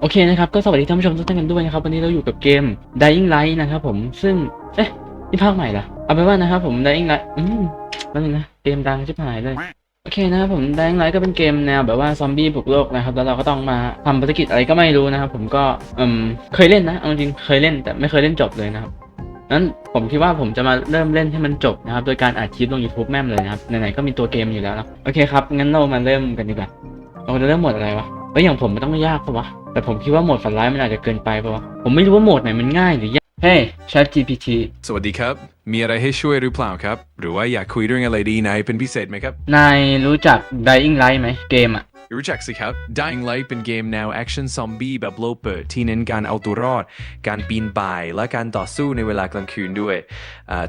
โอเคนะครับก็สวัสดีท่านผู้ชมทุกท่านกันด้วยนะครับวันนี้เราอยู่กับเกม Dying Light นะครับผมซึ่ง เอ๊ะนี่ภาคใหม่เหรอเอาไปว่านะครับผม Dying Light อืมแล้วนึงนะเกมดังชิบหายเลยโอเคนะครับผม Dying Light ก็เป็นเกมแนวแบบว่าซอมบี้บุกโลกนะครับแล้วเราก็ต้องมาทำภารกิจอะไรก็ไม่รู้นะครับผมก็อืมเคยเล่นนะเอาจริงเคยเล่นแต่ไม่เคยเล่นจบเลยนะครับนั้นผมคิดว่าผมจะมาเริ่มเล่นให้มันจบนะครับโดยการอัดคลิปลง YouTube แม่มเลยนะครับไหนๆก็มีตัวเกมอยู่แล้วนะโอเคครับงั้นเรามาเริ่มกันดีกว่าเราจะเริ่มหมดอะไรวะ เอ้ยอย่างผมมันต้องไม่ยากปะวะ แต่ผมคิดว่าโหมดฝันร้ายมันอาจจะเกินไปปะวะ ผมไม่รู้ว่าโหมดไหนมันง่ายหรือยาก เฮ้ย Chat GPT สวัสดีครับ มีอะไรให้ช่วยหรือเปล่าครับ หรือว่าอยากคุยเรื่องอะไรดีนายเป็นพิเศษไหมครับ นายรู้จัก Dying Light ไหมเกมอะ รู้จักสิครับ Dying Light เป็นเกมแนวแอคชั่นซอมบี้แบบโลกเปิดที่เน้นการเอาตัวรอด การปีนป่าย และการต่อสู้ในเวลากลางคืนด้วย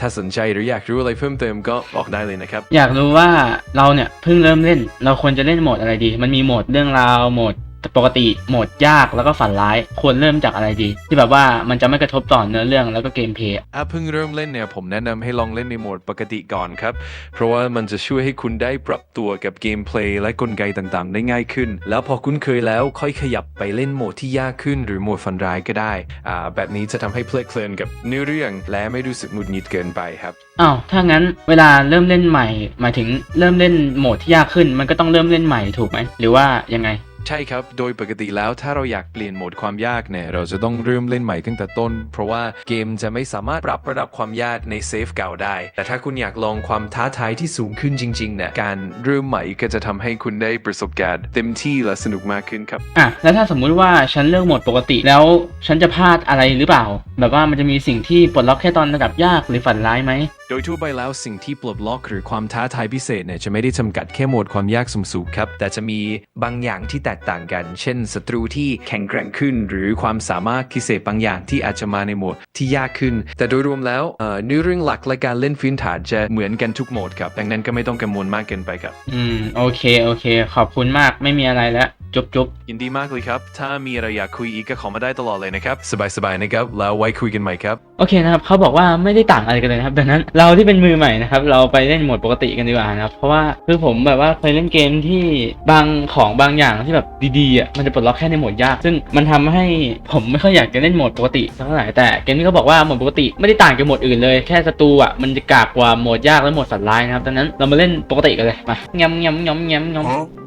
ถ้าสนใจหรืออยากรู้อะไรเพิ่มเติมก็บอกได้เลยนะครับ อยากรู้ว่าเราเนี่ยเพิ่งเริ่มเล่น เราควรจะเล่นโหมดอะไรดี มันมีโหมดเรื่องราวโหมด ปกติโหมดยากแล้วก็ฝันร้ายควรเริ่มจากอะไรดี ที่แบบว่ามันจะไม่กระทบต่อเนื้อเรื่องแล้วก็เกมเพลย์ถ้าเพิ่งเริ่มเล่นเนี่ยผมแนะนำให้ลองเล่นในโหมดปกติก่อนครับ เพราะว่ามันจะช่วยให้คุณได้ปรับตัวกับเกมเพลย์และกลไกต่างๆ ได้ง่ายขึ้น แล้วพอคุ้นเคยแล้วค่อยขยับไปเล่นโหมดที่ยากขึ้น หรือโหมดฟันร้ายก็ได้อ่าแบบนี้จะทำให้เพลิดเพลินกับเนื้อเรื่อง และไม่รู้สึกหงุดหงิดเกินไปครับ อ้าวถ้างั้นเวลาเริ่มเล่นใหม่หมายถึงเริ่มเล่นโหมดที่ยากขึ้น มันก็ต้องเริ่มเล่นใหม่ถูกไหมหรือว่ายังไง ใช่ครับ โดยปกติแล้วถ้าเราอยากเปลี่ยนโหมดความยากเนี่ยเราจะต้องเริ่มเล่นใหม่ตั้งแต่ต้น เพราะว่าเกมจะไม่สามารถปรับระดับความยากในเซฟเก่าได้ แต่ถ้าคุณอยากลองความท้าทายที่สูงขึ้นจริงๆเนี่ยการเริ่มใหม่ก็จะทำให้คุณได้ประสบการณ์ เต็มที่และสนุกมากขึ้นครับอะแล้วถ้าสมมุติว่าฉันเลือกโหมดปกติแล้วฉันจะพลาดอะไรหรือเปล่า แบบว่ามันจะมีสิ่งที่ปลดล็อกแค่ตอนระดับยากหรือฝันร้ายไหมโดยทั่วไปแล้วสิ่งที่ปลดล็อกหรือความท้าทายพิเศษเนี่ยจะไม่ได้จำกัดแค่โหมดความยากสูงๆครับแต่จะมีบางอย่างที่แตกต่างกัน เช่นศัตรูที่แข็งแกร่งขึ้น หรือความสามารถพิเศษบางอย่างที่อาจจะมาในโหมดที่ยากขึ้น แต่โดยรวมแล้วเอ่อเนื้อเรื่องหลักและการเล่นพื้นฐานจะเหมือนกันทุกโหมดครับ ดังนั้นก็ไม่ต้องกังวลมากเกินไปครับ อืม โอเค โอเค ขอบคุณมาก ไม่มีอะไรแล้วจุ๊บจุ๊บยินดีมากเลยครับ ถ้ามีอะไรอยากคุยอีกก็ขอมาได้ตลอดเลยนะครับ สบายๆนะครับ แล้วไว้คุยกันใหม่ครับ โอเคนะครับ เขาบอกว่าไม่ได้ต่างอะไรกันเลยนะครับ ดังนั้นเราที่เป็นมือใหม่นะครับ เราไปเล่นโหมดปกติกันดีกว่านะครับ เพราะว่าคือผมแบบว่าเคยเล่นเกมที่บางของบางอย่างที่แบบดีๆอะมันจะปลดล็อกแค่ในโหมดยาก ซึ่งมันทำให้ผมไม่ค่อยอยากจะเล่นโหมดปกติสักเท่าไหร่แต่เกมนี้เขาบอกว่าโหมดปกติไม่ได้ต่างจากโหมดอื่นเลยแค่ศัตรูอะมันจะกากกว่าโหมดยากและโหมดสัตว์ร้ายนะครับดังนั้นเรามาเล่นปกติกันเลยมางำงำงำงำงำ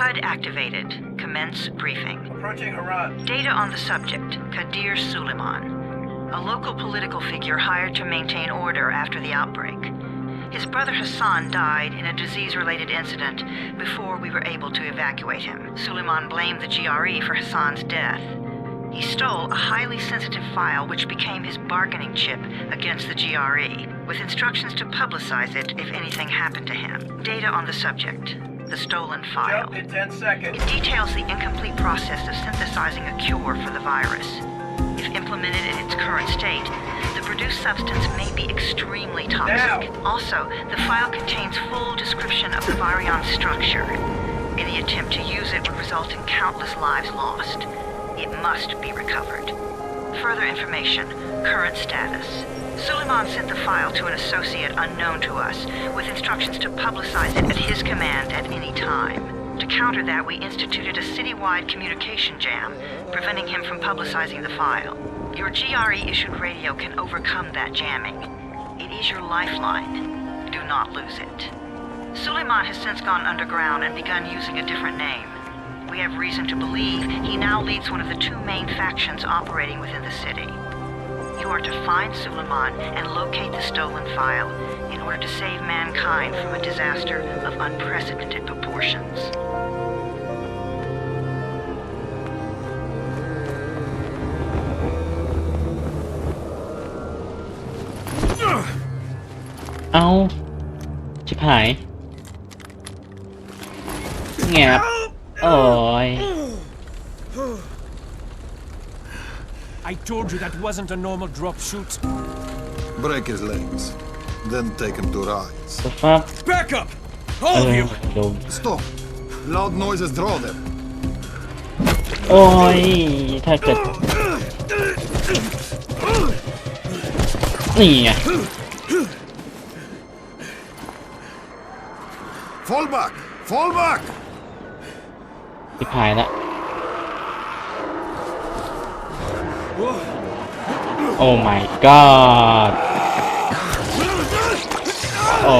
HUD activated. Commence briefing. Approaching Harad. Data on the subject, Kadir Suleiman, a local political figure hired to maintain order after the outbreak. His brother Hassan died in a disease related incident before we were able to evacuate him. Suleiman blamed the GRE for Hassan's death. He stole a highly sensitive file which became his bargaining chip against the GRE, with instructions to publicize it if anything happened to him. Data on the subject, the stolen file. Jump in 10 seconds. It details the incomplete process of synthesizing a cure for the virus. If implemented in its current state, the produced substance may be extremely toxic. Now. Also, the file contains full description of the virion structure. Any attempt to use it would result in countless lives lost. It must be recovered. Further information, current status. Suleiman sent the file to an associate unknown to us, with instructions to publicize it at his command at any time. Counter that, we instituted a citywide communication jam, preventing him from publicizing the file. Your GRE issued radio can overcome that jamming. It is your lifeline. Do not lose it. Suleiman has since gone underground and begun using a different name. We have reason to believe he now leads one of the two main factions operating within the city. You are to find Suleiman and locate the stolen file in order to save mankind from a disaster of unprecedented proportions. เอาชิบหายแงบโอ้ย I told you that wasn't a normal drop shoot. Break his legs. Then take him to Rise. สฟับ Back up! เอ All of อ you! โดน Stop! Loud noises draw them. โอ้ย ถ้าเกิด นี่ไง Fall back! Fall back! ทิพายละโอ้ my god โอ้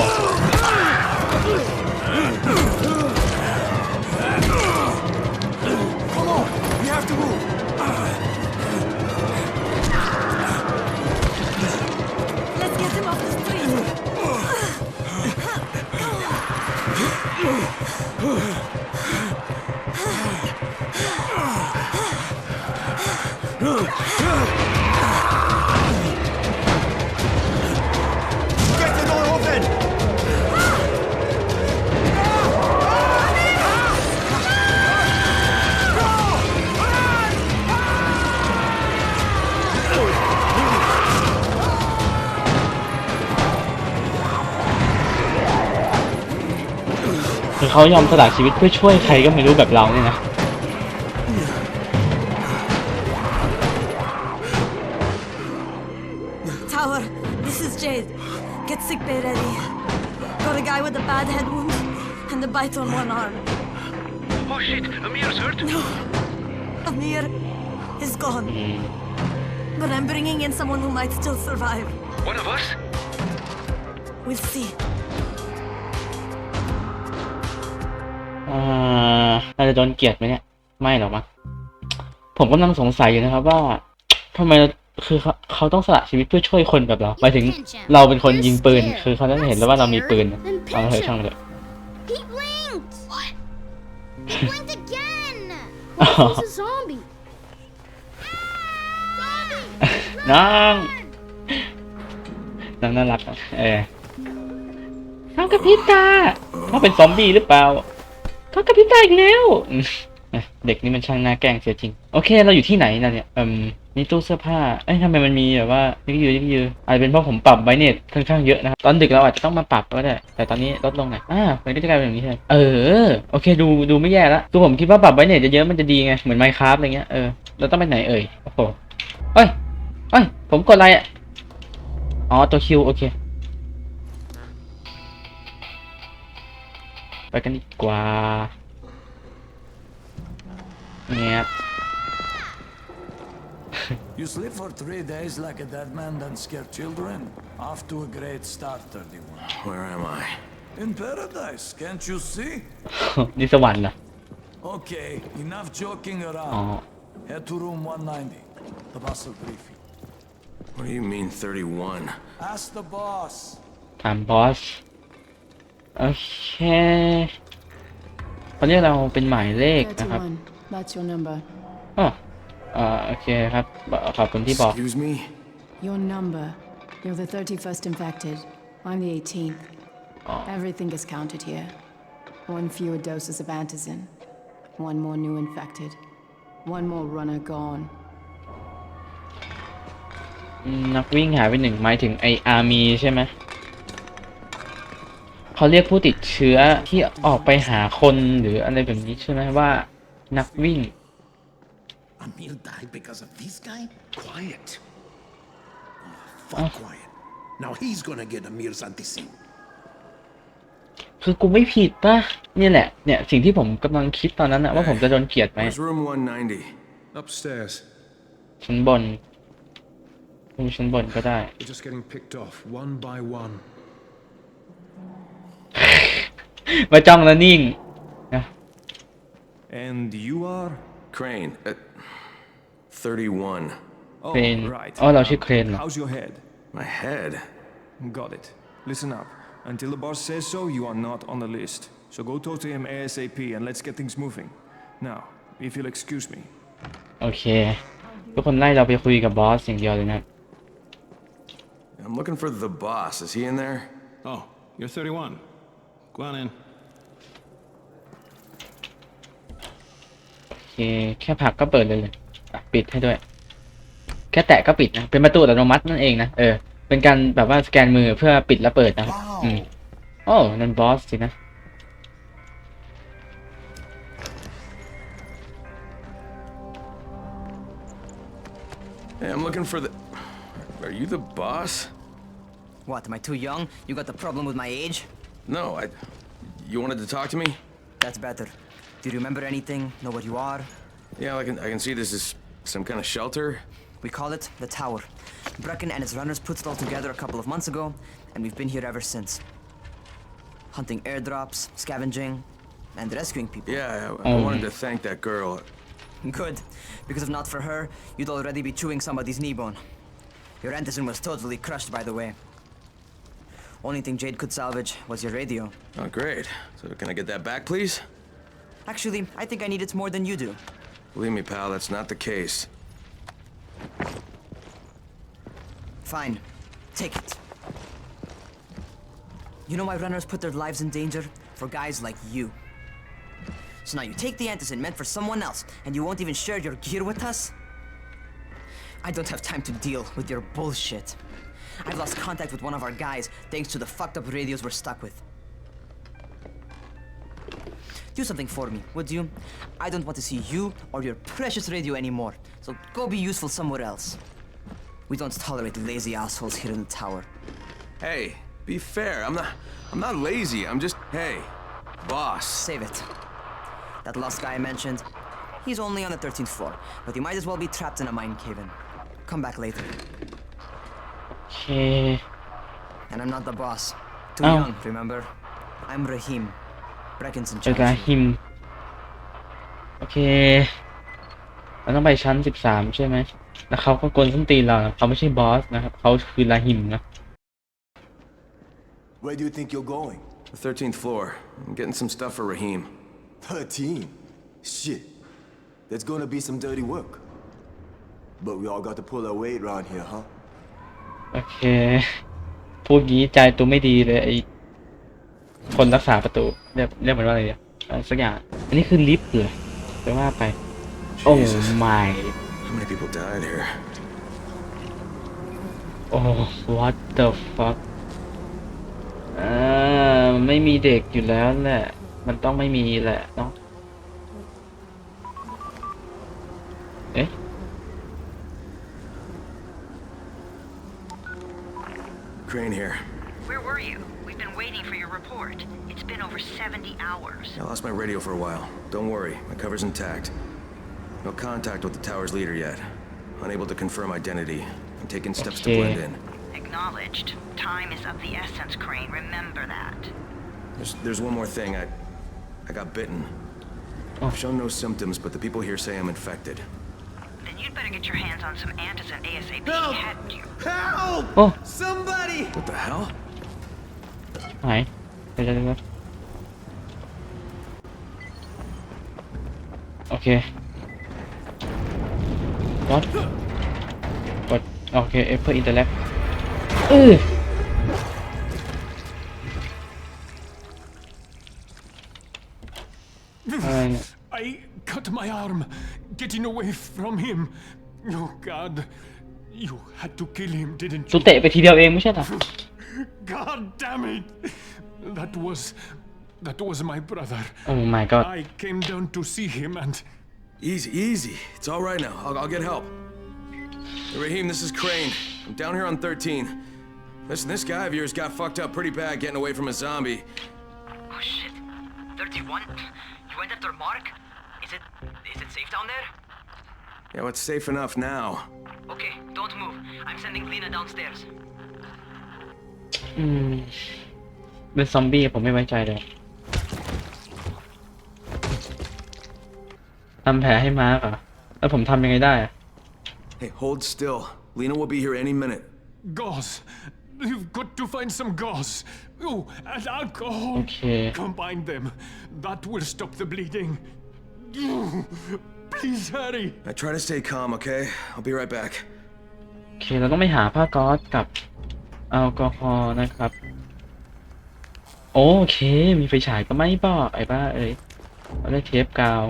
เขายอมสละชีวิตเพื่อช่วยใครก็ไม่รู้แบบเราเนี่ยนะ us? We'll see. อ่าน่าจะโดนเกลียดไหมเนี่ย ไม่หรอกมั้งผมกำลังสงสัยอยู่นะครับว่าทำไมคือเขาเขาต้องสละชีวิตเพื่อช่วยคนแบบเราหมายถึงเราเป็นคนยิงปืน คือเขาต้องเห็นแล้วว่าเรามีปืนเอาเถอะช่างมันเถอะ He blinked! What? He blinked again! Oh. What if he's a zombie? Zombie! น้องน้องน่ารักอะเออเขากระพริบตาเขาเป็นซอมบี้หรือเปล่า เขากระพริบตาอีกแล้วเด็กนี่มันช่างน่าแกล้งเสียจริง โอเค เราอยู่ที่ไหนนะเนี่ยอืมนี่ตู้เสื้อผ้า เอ้ยทำไมมันมีแบบว่ายึกยือยึกยืออาจจะเป็นเพราะผมปรับไบเน็ตค่อนข้างเยอะนะครับตอนดึกเราอาจจะต้องมาปรับก็ได้ แต่ตอนนี้ลดลงหน่อยอ่ามันก็จะกลายเป็นแบบนี้ใช่เออ โอเค ดูดูไม่แย่ละคือผมคิดว่าปรับไบเน็ตจะเยอะมันจะดีไง เหมือนไมค์คราฟอะไรเงี้ย เออ เราต้องไปไหนเอ่ย โอ้โหเอ้ยเอ้ย ผมกดอะไรอะ อ๋อ ตัวคิว โอเค ไปกันดีกว่าเงียบ You sleep for three days like a dead man, then scare children? Off to a great start, 31. Where am I? In paradise, can't you see? นี่สวรรค์เหรอ Okay, enough joking อ๋อ around. Head to room 190. The boss will brief you. What do you mean 31? Ask the boss. ถามบอส โอเคเขาเรียกเราเป็นหมายเลขนะครับ 31. That's your number. อ๋ออ่าโอเคครับ ขอบคุณที่บอก Excuse me? Your number. You're the 31st infected. I'm the 18th. Everything is counted here. One fewer doses of antizin. One more new infected. One more runner gone. นักวิ่งหายไปหนึ่งหมายถึงไออาร์มีใช่ไหม เขาเรียกผู้ติดเชื้อที่ออกไปหาคนหรืออะไรแบบนี้ใช่ไหมว่า นักวิ่ง Amir died because of this guy? Quiet. Oh, fuck quiet. Now he's gonna get Amir's antisim. คือกูไม่ผิดป่ะเนี่ยแหละ เนี่ย สิ่งที่ผมกำลังคิดตอนนั้นอะว่าผมจะโดนเกลียดไหม Where's room 190? Upstairs. ชั้นบนคุณชั้นบนก็ได้ มาจ้องแล้วนิ่งนะ And you are? Crane. At 31. Oh, Crane. right. Oh, no, she Crane. How's your head? My head. Got it. Listen up. Until the boss says so, you are not on the list. So go talk to him ASAP and let's get things moving. Now, if you'll excuse me. โอเค ทุกคนไล่เราไปคุยกับบอสอย่างเดียวเลยนะ I'm looking for the boss. Is he in there? Oh, you're 31. Go on in. โอเคแค่ผลักก็เปิดเลยเลยอะปิดให้ด้วย แค่แตะก็ปิดนะ เป็นประตูอัตโนมัตินั่นเองนะ เออ เป็นการแบบว่าสแกนมือเพื่อปิดและเปิดนะครับอืม โอ้นั่นบอสสินะ Hey, I'm looking for the. Are you the boss? What, am I too young? You got the problem with my age? No, I. You wanted to talk to me? That's better. Do you remember anything? Know what you are? Yeah, I can, I can see this is some kind of shelter. We call it the Tower. Brecken and his runners put it all together a couple of months ago, and we've been here ever since. Hunting airdrops, scavenging, and rescuing people. Yeah, I, I um. wanted to thank that girl. Good, because if not for her, you'd already be chewing somebody's knee bone. Your Antizin was totally crushed, by the way. Only thing Jade could salvage was your radio. Oh, great. So can I get that back, please? Actually, I think I need it more than you do. Believe me, pal, that's not the case. Fine. Take it. You know why runners put their lives in danger? For guys like you. So now you take the antizin meant for someone else, and you won't even share your gear with us? I don't have time to deal with your bullshit. I've lost contact with one of our guys thanks to the fucked up radios we're stuck with. Do something for me, would you? I don't want to see you or your precious radio anymore, so go be useful somewhere else. We don't tolerate lazy assholes here in the tower. Hey, be fair. I'm not. I'm not lazy. I'm just. Hey, boss. Save it. That last guy I mentioned, he's only on the 13th floor, but he might as well be trapped in a mine cave-in. Come back later. โอเค And I'm not the boss. Too Oh. young, remember? I'm Rahim. Brecken's in เจอ charge. กาฮิม โอเค เราต้องไปชั้นสิบสามใช่ไหม แล้วเขาก็กวนส้นตีนเรานะเขาไม่ใช่บอสนะครับ เขาคือลาฮิมนะ Where do you think you're going? The 13th floor. I'm getting some stuff for Raheem. 13? Shit. There's gonna be some dirty work. But we all got to pull our weight around here, huh? โอเค พูดงี้ใจตัวไม่ดีเลยไอคนรักษาประตู เรียกเรียกมันว่าอะไรเนี่ยเอ่อสักอย่าง อันนี้คือลิฟต์เหรอจะว่าไป โอ้ my How many people died here? โอ้ what the fuck อ่าไม่มีเด็กอยู่แล้วแหละ มันต้องไม่มีแหละเนาะ Crane here. Where were you? We've been waiting for your report. It's been over 70 hours. I lost my radio for a while. Don't worry, my cover's intact. No contact with the tower's leader yet. Unable to confirm identity. I'm taking steps to blend in. Acknowledged. Time is of the essence, Crane. Remember that. There's, there's one more thing. I, I got bitten. Oh. I've shown no symptoms, but the people here say I'm infected. You'd better get your hands on some antison ASAP, Help! hadn't you? Help! Oh. Somebody! What the hell? Hi. Okay. What? What? Okay, put in the lab. Ugh. Apple Interact เอออะไรเนี่ย I cut my arm getting away from him. Oh, God. You had to kill him, didn't สุ you? เตะไปทีเดียวเองไม่ใช่เหรอ God damn it! That was. That was my brother. Oh my god I came down to see him and. Easy, easy. It's all right now. I'll, I'll get help. Hey, Raheem, this is Crane. I'm down here on 13. Listen, this guy of yours got fucked up pretty bad getting away from a zombie. Oh shit. 31? You went after Mark? Is it. is it safe down there? Yeah, well, it's safe enough now. Okay, don't move. I'm sending Lena downstairs. อืม เป็นซอมบี้ผมไม่ไว้ใจเลยทำแผลให้มาร์กเหรอแล้วผมทำยังไงได้อะ Hey, hold still. Lena will be here any minute. Gauze. You've got to find some gauze. Oh, and alcohol. Okay. Combine them. That will stop the bleeding. Please hurry. Now try to stay calm, okay? I'll be right back. โอเคเราต้องไปหาผ้าก๊อซกับแอลกอฮอล์นะครับ โอเค มีไฟฉายก็ไม่บอกไอ้บ้าเอ้ยเราได้เทปกาว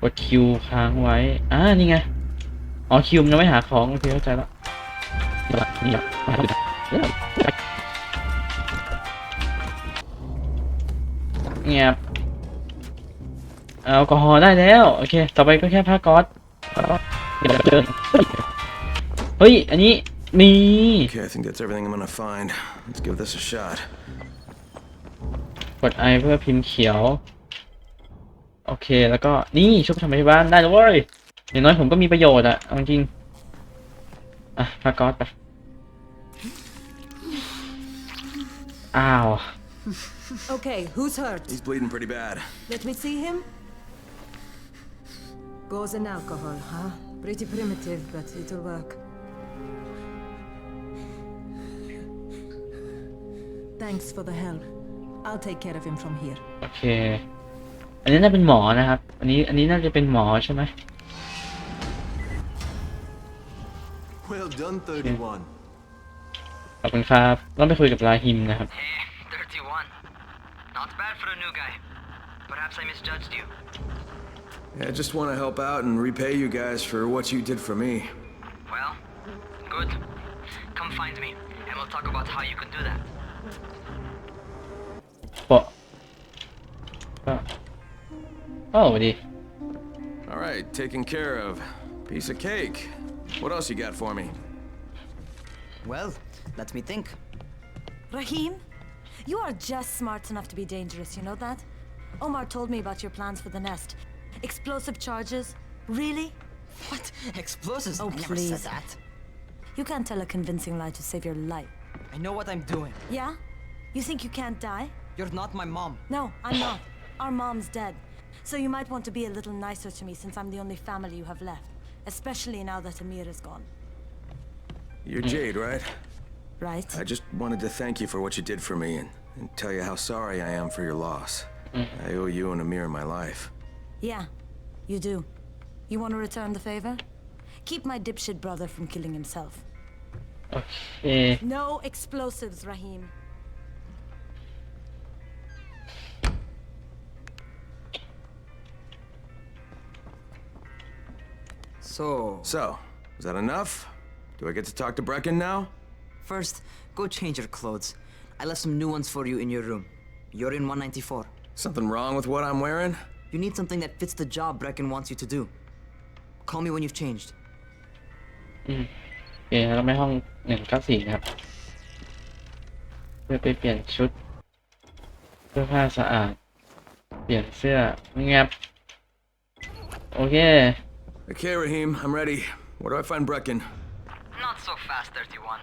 กดคิวค้างไว้ อ่า นี่ไง อ๋อคิวมันยังไม่หาของโอเคเข้าใจแล้วนี่แบบ เงียบแอลกอฮอล์ได้แล้ว โอเค ต่อไปก็แค่ผ้าก๊อซเดี๋ยวเดินเฮ้ย อันนี้มี Okay, I think that's everything I'm gonna find. Let's give this a shot. กดไอเพื่อพิมพ์เขียว โอเค แล้วก็นี่ช่วยทำพยาบาลได้แล้วเว้ยอย่างน้อยผมก็มีประโยชน์อะเอาจริงๆอะพากอสไป อ้าว Okay, who's hurt? He's bleeding pretty bad. Let me see him. Gauze and alcohol, huh? Pretty primitive, but it'll work. Thanks for the help. I'll take care of him from here. โอเค อันนี้น่าเป็นหมอนะครับ อันนี้ อันนี้น่าจะเป็นหมอใช่ไหม Well done, 31. ขอบคุณครับต้องไปคุยกับราฮิมนะครับ 31. Not bad for a new guy. Perhaps I misjudged you. Yeah, I just want to help out and repay you guys for what you did for me. Well, good. Come find me, and we'll talk about how you can do that. ปะก็โอ้ดี All right, taken care of. Piece of cake. What else you got for me? Well, let me think. Rahim, you are just smart enough to be dangerous, you know that? Omar told me about your plans for the nest. Explosive charges? Really? What? Explosives? Oh, I never please. said that. You can't tell a convincing lie to save your life. I know what I'm doing. Yeah? You think you can't die? You're not my mom. No, I'm not. Our mom's dead. So you might want to be a little nicer to me since I'm the only family you have left. Especially now that Amir is gone. You're Jade, right? right? I just wanted to thank you for what you did for me and, and tell you how sorry I am for your loss. Mm. I owe you and Amir my life. Yeah, you do. You want to return the favor? Keep my dipshit brother from killing himself. Okay. No explosives, Rahim. So... So, is that enough? Do I get to talk to Brecken now? first, go change your clothes. I left some new ones for you in your room. You're in 194. Something wrong with what I'm wearing? You need something that fits the job Brecken wants you to do. Call me when you've changed. อืมโอเคเราไปห้องหนึ่งเก้าสี่นะครับ เพื่อไปเปลี่ยนชุด เสื้อผ้าสะอาด เปลี่ยนเสื้อเงียบโอเค Okay, Raheem, I'm ready. Where do I find Brecken? Not so fast, 31.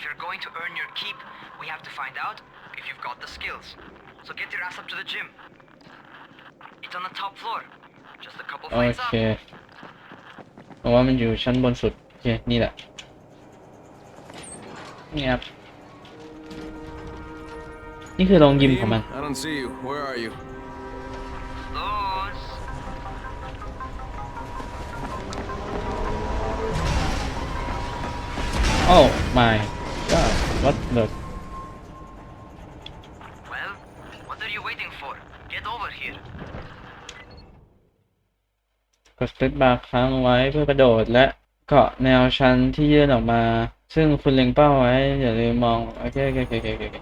If you're going to earn your keep, we have to find out if you've got the skills. So get your ass up to the gym. It's on the top floor. Just a couple โอ flights เค up. เพราะว่ามันอยู่ชั้นบนสุด โอเค นี่แหละนี่ครับ นี่คือโรงยิมของมัน I don't see you. Where are you? Those. Oh my god what the Well, what are you waiting for? Get over here. กดสเปซบาร์ค้างไว้เพื่อกระโดดและเกาะแนวชันที่ยื่นออกมา ซึ่งคุณเล็งเป้าไว้ อย่าลืมมอง โอเคโอเคโอเคโอเคโอเค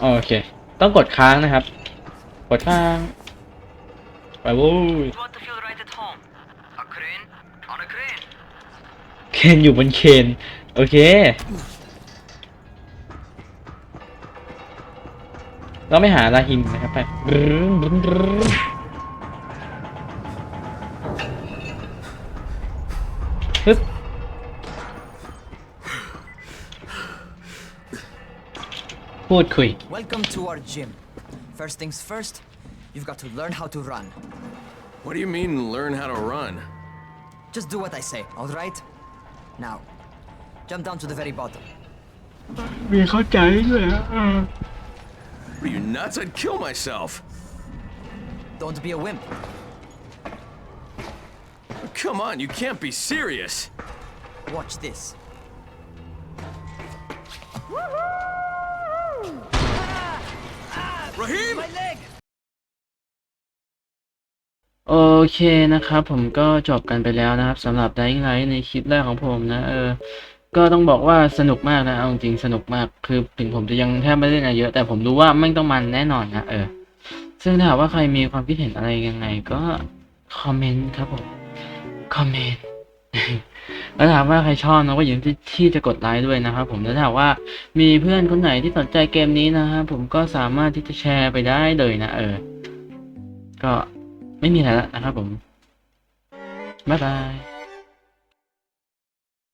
โอเคต้องกดค้างนะครับ กดค้าง ไปวู้ย You want to feel right at home? A crane on a crane. เคนอยู่บนเคนโอเค เราไม่หาลาฮิมนะครับไปบรึ้นบรึ้นบรึ้นฮึบพูดคุย Welcome to our gym. First things first, you've got to learn how to run. What do you mean, learn how to run? Just do what I say, alright? Now, jump down to the very bottom. มีเข้าใจเลย Are you nuts? I'd kill myself. Don't be a wimp. Come on, you can't be serious. Watch this. Raheem! My leg! โอเคนะครับ ผมก็จบกันไปแล้วนะครับสำหรับ Dying Light ในคลิปแรกของผมนะ เออ ก็ต้องบอกว่าสนุกมากนะเอาจริงสนุกมากคือถึงผมจะยังแทบไม่ได้นะเยอะ แต่ผมรู้ว่าไม่ต้องมันแน่นอนนะเออ ซึ่งถ้าว่าใครมีความคิดเห็นอะไรยังไง ก็คอมเมนต์ครับผมคอมเมนต์แล้วถามว่าใครชอบนะก็อย่าลืมที่จะกดไลค์ด้วยนะครับผมแล้วถามว่ามีเพื่อนคนไหนที่สนใจเกมนี้นะครับผมก็สามารถที่จะแชร์ไปได้เลยนะเออ ก็ ไม่มีอะไรแล้วนะครับผมบ๊ายบาย